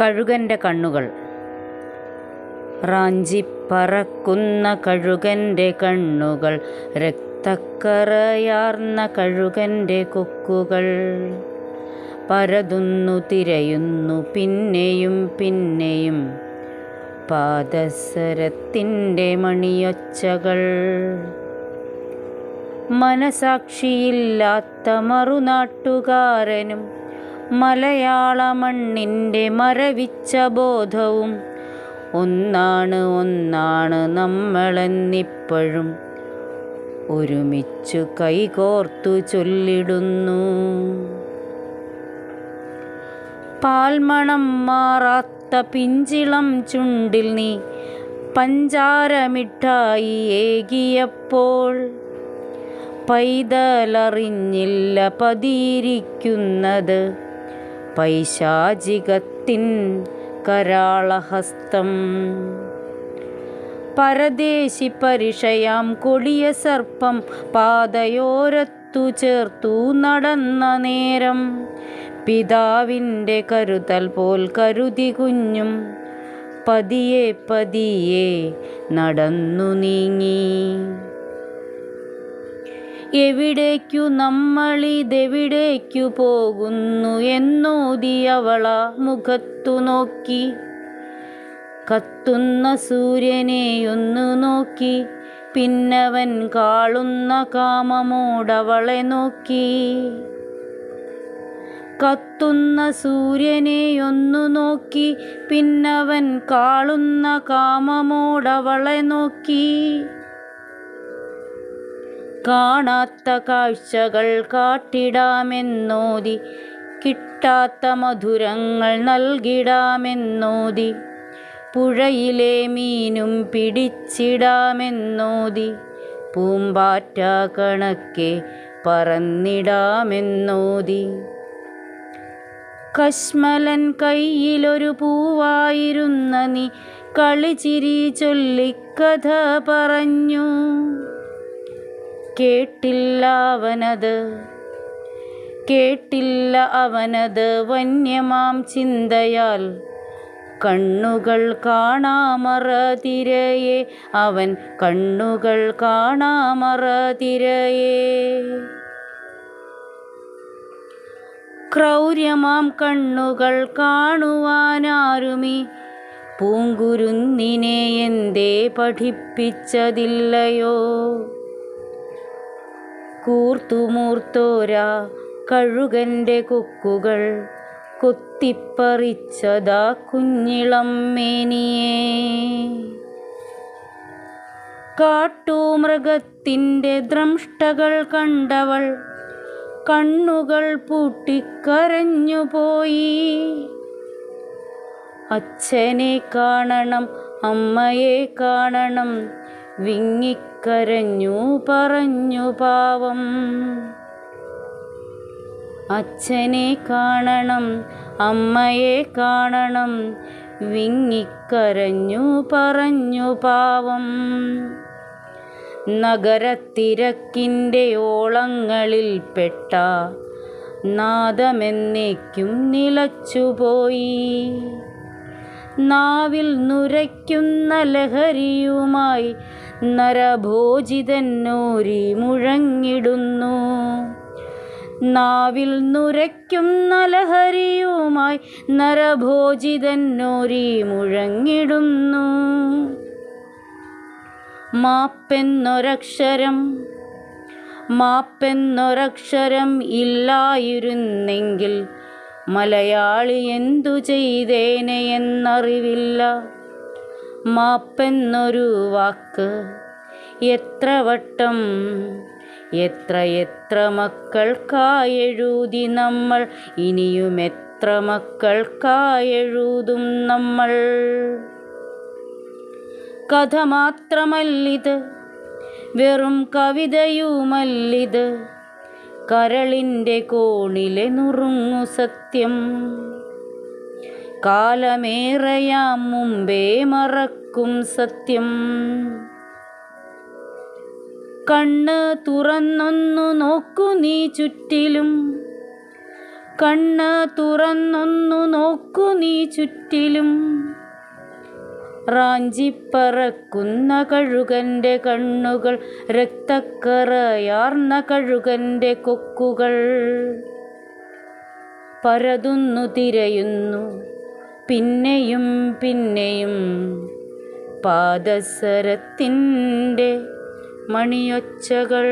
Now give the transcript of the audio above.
കഴുകന്റെ കണ്ണുകൾ. റാഞ്ചി പറക്കുന്ന കഴുകന്റെ കണ്ണുകൾ രക്തക്കറയാർന്ന കഴുകന്റെ കൊക്കുകൾ. പരതുന്നു തിരയുന്നു പിന്നെയും പിന്നെയും പാദസരത്തിന്റെ മണിയൊച്ചകൾ. മനസാക്ഷിയില്ലാത്ത മറുനാട്ടുകാരനും മലയാള മണ്ണിന്റെ മരവിച്ച ബോധവും ഒന്നാണ് ഒന്നാണ് നമ്മളെന്നിപ്പോഴും ഒരുമിച്ചു കൈകോർത്തു ചൊല്ലിടുന്നു. പാൽമണം മാറാത്ത പിഞ്ചിളം ചുണ്ടിൽ നീ പഞ്ചാരമിഠായി ഏകിയപ്പോൾ പൈതലറിഞ്ഞില്ല പതിയിരിക്കുന്നത് പൈശാചികത്തിൻ കരാളഹസ്തം. പരദേശി പരിഷയാം കൊടിയ സർപ്പം പാതയോരത്തു ചേർത്തു നടന്ന നേരം. പിതാവിന്റെ കരുതൽ പോൽ കരുതി കുഞ്ഞും പതിയെ പതിയെ നടന്നു നീങ്ങി. എവിടേക്കു നമ്മളിതെവിടേക്കു പോകുന്നു എന്നോതി അവള മുഖത്തു നോക്കി. കത്തുന്ന സൂര്യനെ ഒന്നു നോക്കി. പിന്നവൻ കാളുന്ന കാമമോടവളെ നോക്കി. കത്തുന്ന സൂര്യനെ ഒന്നു നോക്കി. പിന്നവൻ കാളുന്ന കാമമോടവളെ നോക്കി. കാണാത്ത കാഴ്ചകൾ കാട്ടിടാമെന്നോതി കിട്ടാത്ത മധുരങ്ങൾ നൽകിടാമെന്നോതി പുഴയിലെ മീനും പിടിച്ചിടാമെന്നോതി പൂമ്പാറ്റ കണക്കെ പറന്നിടാമെന്നോതി. കശ്മലൻ കയ്യിലൊരു പൂവായിരുന്ന നീ കളിചിരി ചൊല്ലിക്കഥ പറഞ്ഞു. കേട്ടില്ല അവനത്. കേട്ടില്ല അവനത് വന്യമാം ചിന്തയാൽ. കണ്ണുകൾ കാണാമറ തിരയെ അവൻ കണ്ണുകൾ കാണാമറ തിരയെ ക്രൗര്യമാം കണ്ണുകൾ കാണുവാനാരുമി. പൂങ്കുരുന്നിനെ എന്തേ പഠിപ്പിച്ചതില്ലയോ. കൂർത്തുമൂർത്തോരാ കഴുകന്റെ കൊക്കുകൾ കൊത്തിപ്പറിച്ചതാ കുഞ്ഞിളം മേനിയെ. കാട്ടുമൃഗത്തിന്റെ ദ്രംഷ്ടകൾ കണ്ടവൾ കണ്ണുകൾ പൂട്ടിക്കരഞ്ഞുപോയി അച്ഛനെ കാണണം അമ്മയെ കാണണം വിങ്ങിക്കരഞ്ഞു പറഞ്ഞു പാവം. അച്ഛനെ കാണണം അമ്മയെ കാണണം വിങ്ങിക്കരഞ്ഞു പറഞ്ഞു പാവം. നഗരത്തിരക്കിന്റെ ഓളങ്ങളിൽ പെട്ട നാദമെന്നേക്കും നിലച്ചുപോയി നാവിൽ നുരയ്ക്കുന്ന ലഹരിയുമായി നരഭോജിതന്നോരി മുഴങ്ങിടുന്നു നാവിൽ നുരയ്ക്കുന്ന നലഹരിയുമായി നരഭോജിതന്നോരി മുഴങ്ങിടുന്നു മാപ്പെന്നൊരക്ഷരം മാപ്പെന്നൊരക്ഷരം ഇല്ലായിരുന്നെങ്കിൽ മലയാളി എന്തു ചെയ്തേനെ എന്നറിവില്ല. മാപ്പെന്നൊരു വാക്ക്. എത്ര വട്ടം എത്ര എത്ര മക്കൾക്കായെഴുതി നമ്മൾ ഇനിയും എത്ര മക്കൾക്കായെഴുതും നമ്മൾ. കഥ മാത്രമല്ലിത് വെറും കവിതയുമല്ലിത് കരളിന്റെ കോണിലെ നുറുങ്ങു സത്യം. കാലമേറെയാം മുമ്പേ മറക്കും സത്യം. കണ്ണ് തുറന്നൊന്നു നോക്കു നീ ചുറ്റിലും. കണ്ണ് തുറന്നൊന്നു നോക്കു നീ ചുറ്റിലും. റാഞ്ചിപ്പറക്കുന്ന കഴുകന്റെ കണ്ണുകൾ രക്തക്കറയാർന്ന കഴുകന്റെ കൊക്കുകൾ. പരതുന്നു തിരയുന്നു പിന്നെയും പിന്നെയും പാദസരത്തിന്റെ മണിയൊച്ചകൾ.